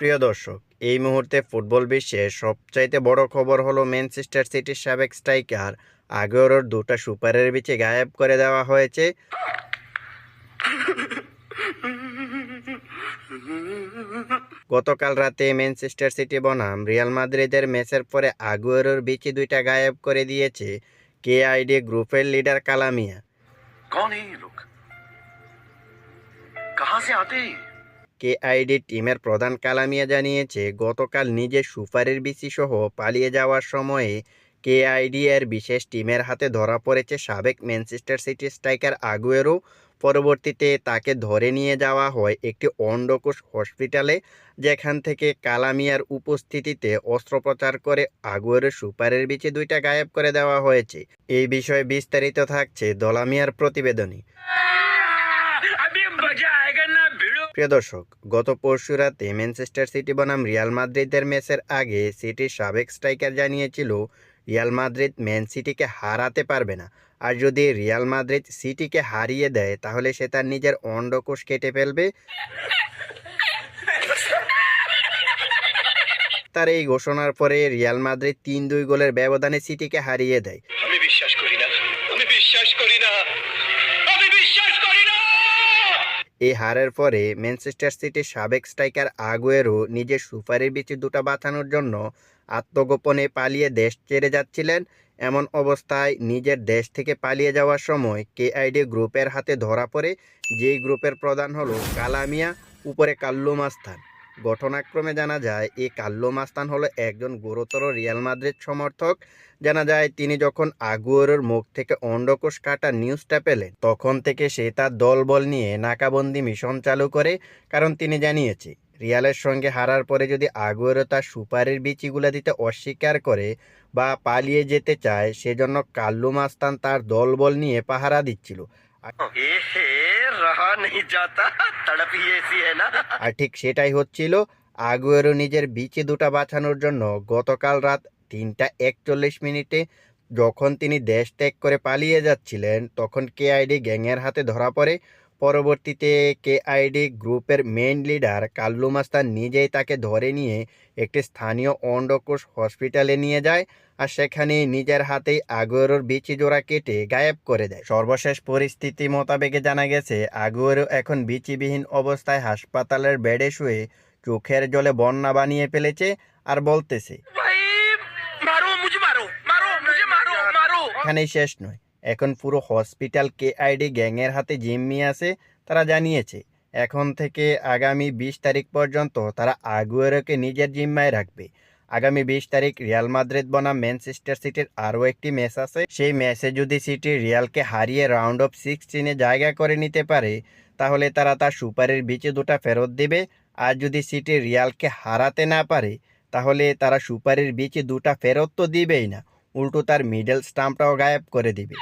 প্রিয় দর্শক, এই মুহূর্তে ফুটবল বিশ্বে সবচাইতে বড় খবর হলো ম্যানচেস্টার সিটির সাবেক স্ট্রাইকার আগেরোর দুটা সুপারের বিচে গায়েব করে দেওয়া হয়েছে। গতকাল রাতে ম্যানচেস্টার সিটি বনাম রিয়াল মাদ্রিদের ম্যাচের পরে আগুয়েরোর বিচি দুইটা গায়েব করে দিয়েছে কেআইডি গ্রুপের লিডার কালামিয়া। কন লোক কাহা সে আতে কেআইডি টিমের প্রধান কালামিয়া জানিয়েছে, গতকাল নিজের সুপারির সহ পালিয়ে যাওয়ার সময়ে কেআইডি এর বিশেষ টিমের হাতে ধরা পড়েছে সাবেক ম্যানচেস্টার সিটি স্ট্রাইকার আগুয়েরো। পরবর্তীতে তাকে ধরে নিয়ে যাওয়া হয় একটি অন্ডকোষ হসপিটালে, যেখান থেকে কালামিয়ার উপস্থিতিতে অস্ত্রোপচার করে আগুয়েরো সুপারের বিচে দুইটা গায়েব করে দেওয়া হয়েছে। এই বিষয়ে বিস্তারিত থাকছে দলামিয়ার প্রতিবেদনী। প্রিয় দর্শক, গত পরশু রাতে ম্যানচেস্টার সিটি বনাম রিয়াল মাদ্রিদের ম্যাচের আগে সিটির সাবেক স্ট্রাইকার জানিয়েছিল, রিয়াল মাদ্রিদ ম্যান সিটিকে হারাতে পারবে না। আর যদি রিয়াল মাদ্রিদ সিটিকে হারিয়ে দেয়, তাহলে সে তার নিজের অন্ডকোষ কেটে ফেলবে। তার এই ঘোষণার পরে রিয়াল মাদ্রিদ তিন দুই গোলের ব্যবধানে সিটিকে হারিয়ে দেয়। এই হারের পরে ম্যানচেস্টার সিটির সাবেক স্ট্রাইকার আগুয়েরো নিজের সুপারির বিচি দুটা বাঁচানোর জন্য আত্মগোপনে পালিয়ে দেশ ছেড়ে যাচ্ছিলেন। এমন অবস্থায় নিজের দেশ থেকে পালিয়ে যাওয়ার সময় কেআইডি গ্রুপের হাতে ধরা পড়ে। যেই গ্রুপের প্রধান হলো কালামিয়া, উপরে কাল্লু মাস্তান ঘটনাক্রমে জানা যায় এই কাল্লো মাস্তান হলো একজন গুরুতর রিয়াল মাদ্রিদ সমর্থক। জানা যায়, তিনি যখন আগুয়েরোর মুখ থেকে অন্ডকোষ কাটা নিউজটা পেলেন, তখন থেকে সে তার দলবল নিয়ে নাকাবন্দি মিশন চালু করে, কারণ তিনি জানিয়েছে। রিয়ালের সঙ্গে হারার পরে যদি আগুয়েরো তার সুপারের বিচিগুলো দিতে অস্বীকার করে বা পালিয়ে যেতে চায় সেজন্য কাল্লু মাস্তান তার দলবল নিয়ে পাহারা দিচ্ছিল। আর ঠিক সেটাই হচ্ছিল আগুয়েরো নিজের বিচি দুটা বাঁচানোর জন্য গতকাল রাত তিনটা একচল্লিশ মিনিটে যখন তিনি দেশ ত্যাগ করে পালিয়ে যাচ্ছিলেন তখন কেআইডি গ্যাংয়ের হাতে ধরা পড়ে পরবর্তীতে কেআইডি গ্রুপের মেইন লিডার কাল্লু মাস্তান নিজেই তাকে ধরে নিয়ে একটি স্থানীয় অন্ডকোষ হসপিটালে নিয়ে যায় আর সেখানে নিজের হাতেই আগুয়েরোর বিচি জোড়া কেটে গায়েব করে দেয়। সর্বশেষ পরিস্থিতি মোতাবেকে জানা গেছে আগুয়েরো এখন বিচিবিহীন অবস্থায় হাসপাতালের বেডে শুয়ে চোখের জলে বন্যা বানিয়ে ফেলেছে আর বলতেছে এখানেই শেষ নয়। এখন পুরো হসপিটাল কেআইডি গ্যাংয়ের হাতে জিম্মি আছে, তারা জানিয়েছে। এখন থেকে আগামী বিশ তারিখ পর্যন্ত তারা আগুয়েরোকে নিজের জিম্মায় রাখবে। আগামী বিশ তারিখ রিয়াল মাদ্রিদ বনাম ম্যানচেস্টার সিটির আরও একটি ম্যাচ আছে। সেই ম্যাচে যদি সিটি রিয়ালকে হারিয়ে রাউন্ড অফ সিক্সটিনে জায়গা করে নিতে পারে, তাহলে তারা তার সুপারের বিচে দুটা ফেরত দেবে। আর যদি সিটি রিয়ালকে হারাতে না পারে, তাহলে তারা সুপারির বিচে দুটা ফেরত তো দিবেই না। উল্টো তার মিডল স্টাম্পটাও গায়েব করে দিবে।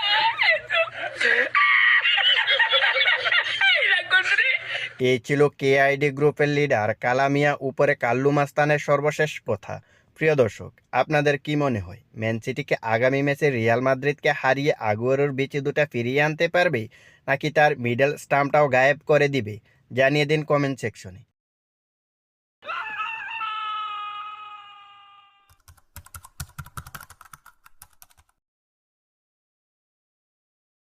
এই ছিল কেআইডি গ্রুপের লিডার কালামিয়া উপরে কাল্লু মাস্তানের সর্বশেষ কথা প্রিয় দর্শক, আপনাদের কি মনে হয় ম্যান সিটিকে আগামী ম্যাচে রিয়াল মাদ্রিদকে হারিয়ে আগুয়ারোর বিচে দুটা ফিরিয়ে আনতে পারবে, নাকি তার মিডল স্টাম্পটাও গায়েব করে দিবে? জানিয়ে দিন কমেন্ট সেকশনে